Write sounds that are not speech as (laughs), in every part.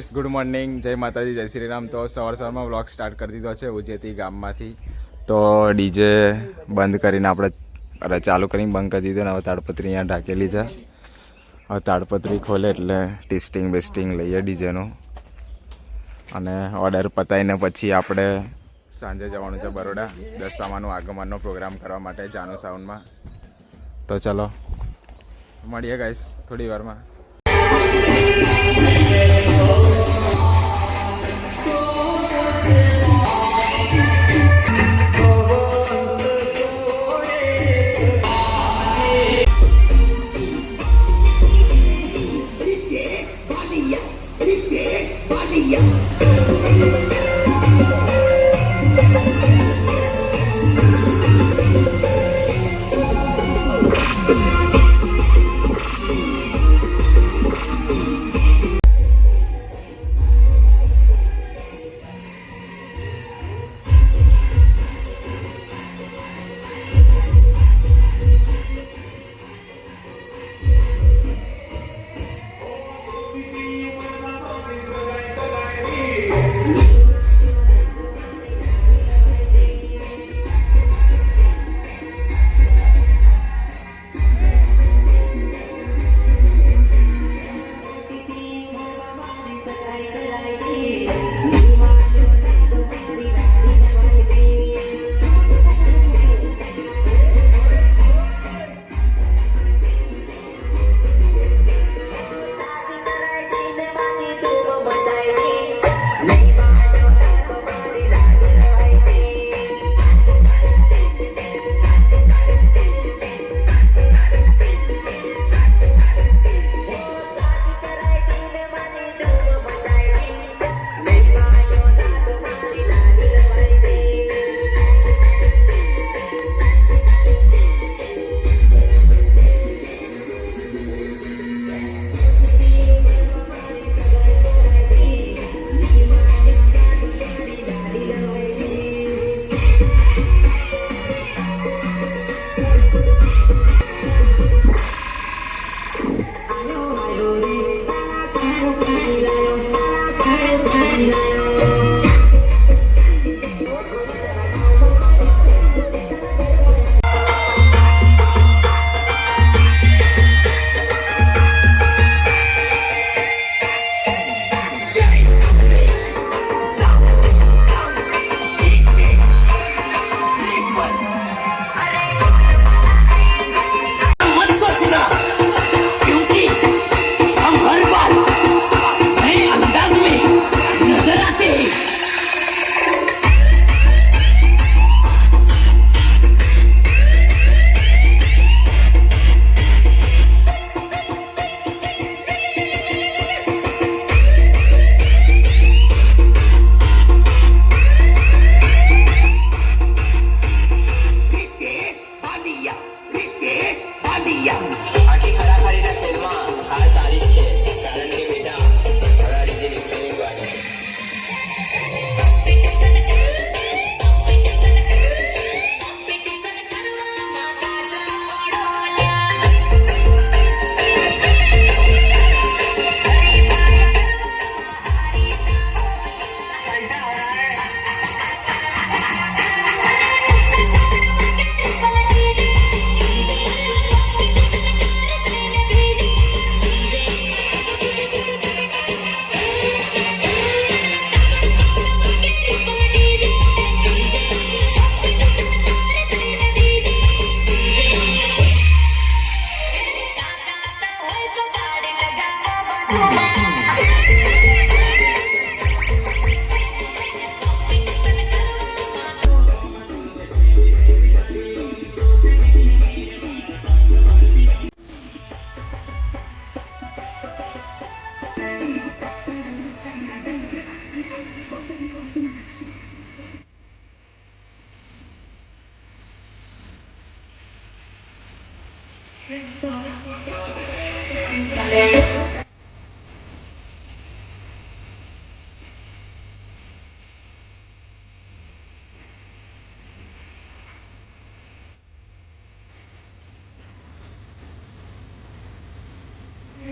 Guys, good morning. જય માતાજી, જય શ્રી રામ. તો સવાર સવારમાં વ્લોગ સ્ટાર્ટ કરી દીધો છે ઉજેતી ગામમાંથી. તો ડીજે બંધ કરીને આપણે અરે ચાલુ કરીને બંધ કરી દીધો ને હવે તાડપત્રી અહીંયા ઢાકેલી છે. હવે તાડપત્રી ખોલે એટલે ટેસ્ટિંગ બેસ્ટિંગ લઈએ ડીજેનું. અને ઓર્ડર પતાવીને પછી આપણે સાંજે જવાનું છે બરોડા દસામાનું આગમનનો પ્રોગ્રામ કરવા માટે જાનુ સાઉન્ડમાં. તો ચલો, મળીએ ગાઈસ થોડી વારમાં.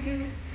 you.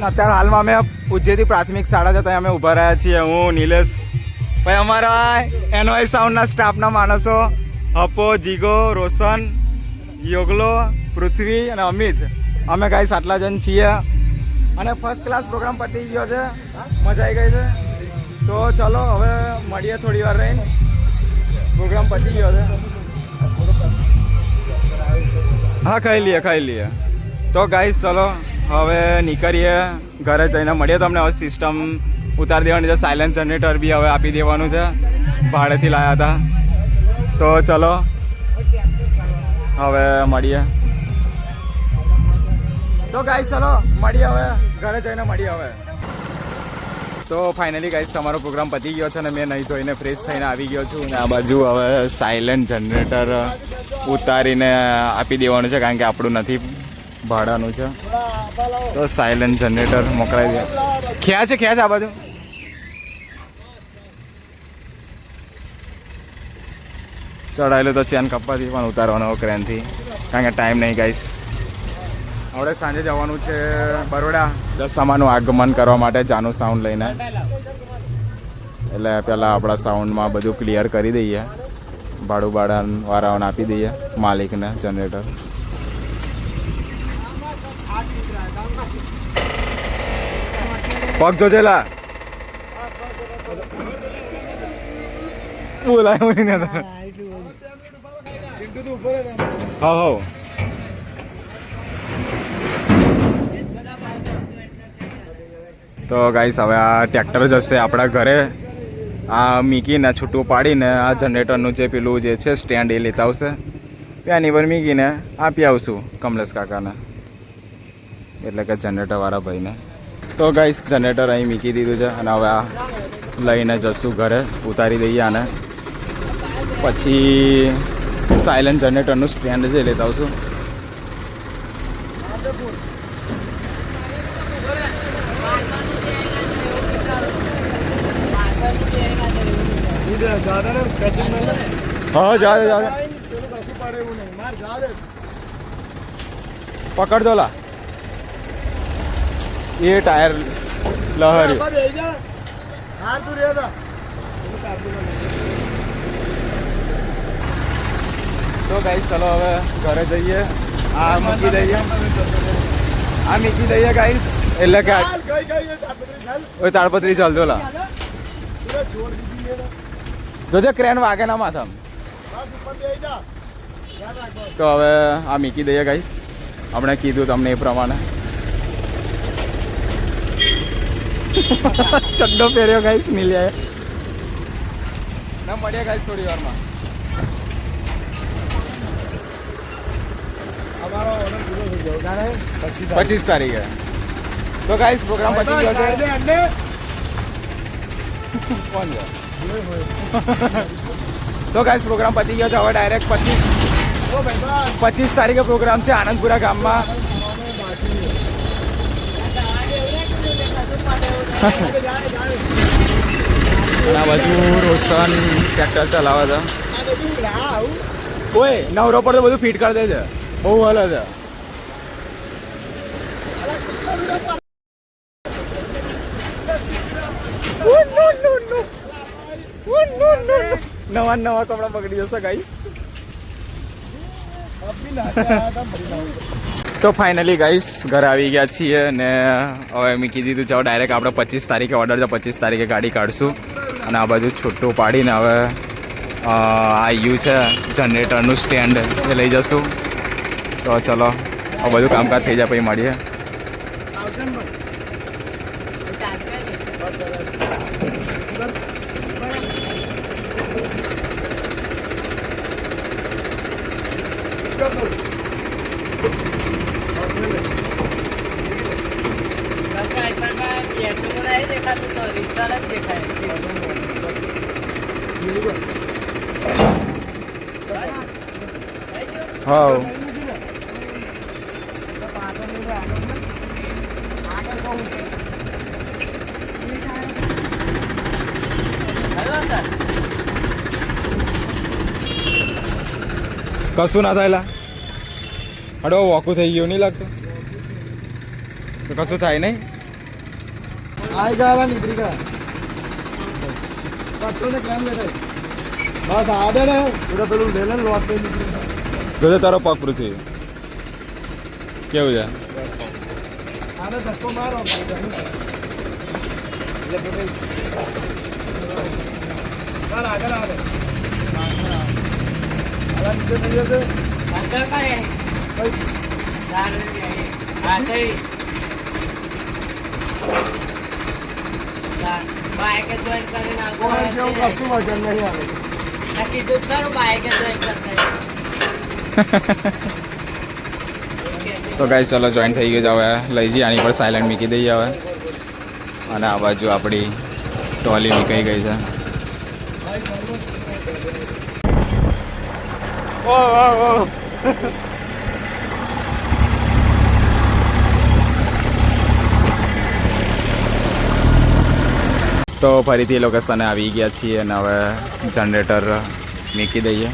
અને અત્યારે હાલમાં અમે ઉજ્જૈતી પ્રાથમિક શાળા છે, ત્યાં અમે ઊભા રહ્યા છીએ. હું, નિલેશ, ભાઈ અમારા એનવાય સાઉન્ડના સ્ટાફના માણસો, હપો, જીગો, રોશન, યોગલો, પૃથ્વી અને અમિત. અમે ગાઈસ આટલા જણ છીએ. અને ફર્સ્ટ ક્લાસ પ્રોગ્રામ પતી ગયો છે. મજા આવી ગઈ છે. તો ચલો, હવે મળીએ થોડી વાર રહીને. પ્રોગ્રામ પતી ગયો છે. હા, ખાઈ લઈએ ખાઈ લઈએ. તો ગાઈસ ચલો હવે નીકળીએ, ઘરે જઈને મળીએ તમને હવે સિસ્ટમ ઉતારી દેવાની છે. સાયલેન્ટ જનરેટર બી હવે આપી દેવાનું છે. ભાડેથી લાવ્યા હતા. તો ચલો, હવે મળીએ. તો ગાઈસ ચલો, મળીએ હવે. ઘરે જઈને મળીએ હવે. તો ફાઇનલી ગાઈસ તમારો પ્રોગ્રામ પતી ગયો છે અને મેં નહીં ધોઈને ફ્રેશ થઈને આવી ગયો છું અને આ બાજુ હવે સાયલેન્ટ જનરેટર ઉતારીને આપી દેવાનું છે કારણ કે આપણું નથી ભાડાનું છે. તો સાયલેન્ટ જનરેટર મોકલાવી દે. ખ્યા છે ખ્યા છે આ બાજુ? ચડાયેલું તો ચેન કપાથી પણ ઉતારવાનો ક્રેનથી. કારણ કે ટાઈમ નહીં ગાઈશ આપણે સાંજે જવાનું છે બરોડા. દશામાનું આગમન કરવા માટે જાનું સાઉન્ડ લઈને. એટલે પહેલાં આપણા સાઉન્ડમાં બધું ક્લિયર કરી દઈએ. ભાડું ભાડા વાળાઓને આપી દઈએ. માલિકને જનરેટર પગ જોજેલા બોલાય મને હા હા તો ગાઈસ હવે આ ટ્રેક્ટર જશે આપણા ઘરે. આ મીકીને છૂટું પાડીને, આ જનરેટરનું જે પેલું જે છે સ્ટેન્ડ એ લેતા આવશે. ત્યાંની પર મીકીને આપી આવશું કમલેશ કાકાને. એટલે કે જનરેટરવાળા ભાઈને. તો ગાઈસ જનરેટર અહીં મૂકી દીધું છે અને હવે આ લઈને જશું ઘરે, ઉતારી દઈએ આને. પછી સાયલન્ટ જનરેટરનું સ્ટેન્ડ છે લેતા આવશું. હા, જા જા દે. પકડ દો લા એ ટાયર લહરી. તો ગાઈસ ચલો હવે ઘરે જઈએ. આ મૂકી દઈએ. આ મૂકી દઈએ ગાઈસ એટલે કે ઓય તાળપત્રી ચાલતો લા. જોજે ક્રેન વાગે ના માથામ તો હવે આ મૂકી દઈએ ગાઈસ આપણે કીધું તમને એ પ્રમાણે. (laughs) ચડ્ડો પહેર્યો ગાઈસ મિલ્યાએ. ના મળ્યા ગાઈસ થોડી વારમાં. પચીસ તારીખે. તો ગાઈસ પ્રોગ્રામ પતી ગયો છે. કોણ તો ગાઈસ પ્રોગ્રામ પતી ગયો છે હવે ડાયરેક્ટ 25 પચીસ તારીખે પ્રોગ્રામ છે આનંદપુરા ગામમાં. આ બાજુ રોશન ટ્રેક્ટર ચલાવે છે. ઓય, નવરો પર તો બધું ફિટ કરી દે છે. બહુ હલે છે. નવા નવા કપડા પકડી જશે ગાઈસ તો ફાઇનલી ગાઈસ ઘરે આવી ગયા છીએ ને હવે મેં કીધી હતું ચાલો ડાયરેક્ટ આપણે પચીસ તારીખે ઓર્ડર તો પચીસ તારીખે ગાડી કાઢશું. અને આ બાજુ છૂટું પાડીને હવે આ યુ છે જનરેટરનું સ્ટેન્ડ એ લઈ જશું. તો ચલો, આ બધું કામકાજ થઈ જાય પછી મળીએ. હા કશું ના થાયલા. હડો વોકું થઈ ગયું નહીં લાગતું? કશું થાય નહીં? આઈ ગયા નીકળી ગયા પટ્ટો ને કેમ બેઠા બસ આદે ને પૂરા પેલું લે લે લોટ લઈ નીકળી જોજે તારો પગ પૃથ્વી કેવું છે આને ધક્કો મારો ચાલ આગળ આવે આગળ કશું વજન નહીં આવે. તો ગાઈસ ચલો જોઈન થઈ ગયું છે હવે. લઈ જઈએ આની પર સાયલેન્ટ મૂકી દઈએ હવે. અને આ બાજુ આપણી ટોલી નીકળી ગઈ છે. તો ફરીથી લોકેશને આવી ગયા છીએ અને હવે જનરેટર મૂકી દઈએ.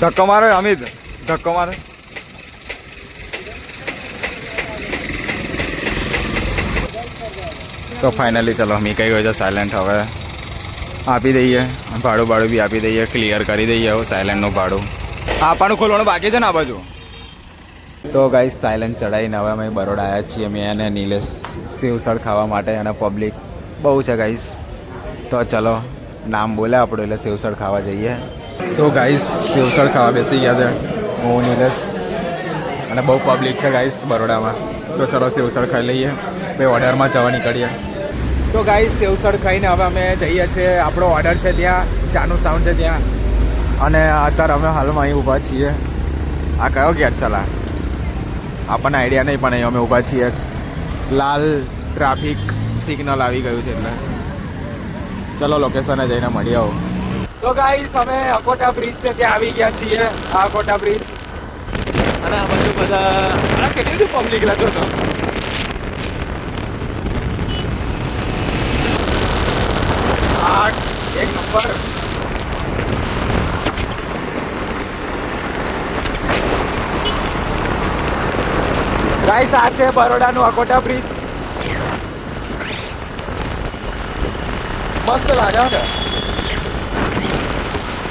ધક્કો મારે, અમિત. ધક્કો મારો. તો ફાઇનલી ચલો મીકાઈ ગયો છે સાયલેન્ટ હવે આપી દઈએ. ભાડું ભાડું બી આપી દઈએ ક્લિયર કરી દઈએ હવે સાયલેન્ટનું ભાડું. આપણું ખોલવાનું બાકી છે ને આ બાજુ? તો ગાઈસ સાયલેન્ટ ચડાવીને હવે અમે બરોડા આવ્યા છીએ. મેં અને નિલેશ સેવસળ ખાવા માટે અને પબ્લિક બહુ છે ગાઈસ તો ચલો નામ બોલે આપણું એટલે સેવસળ ખાવા જઈએ. તો ગાઈસ સિવસળ ખાવા બેસી ગયા છે. હું નિલેશ અને બહુ પબ્લિક છે ગાઈસ બરોડામાં. તો ચલો સેવસળ ખાઈ લઈએ. પછી ઓર્ડરમાં જવા નીકળીએ. તો ગાઈ સેવસળ ખાઈને હવે અમે જઈએ છીએ. આપણો ઓર્ડર છે ત્યાં. ચાનું સાઉન્ડ છે ત્યાં. અને અત્યારે અમે હાલમાં અહીં ઊભા છીએ. આ કયો ગેટ ચલા આપણને આઈડિયા નહીં, પણ અહીં અમે ઊભા છીએ. લાલ ટ્રાફિક સિગ્નલ આવી ગયું છે એટલે. ચલો લોકેશને જઈને મળી આવો. તો ગાઈસ અમે અકોટા બ્રિજ છે, ત્યાં આવી ગયા છીએ. આ અકોટા બ્રિજ અને આ બધું બધા કેટલી પબ્લિક લાગો તો નંબર ગાઈસ આ છે બરોડાનું અકોટા બ્રિજ મસ્ત લાગે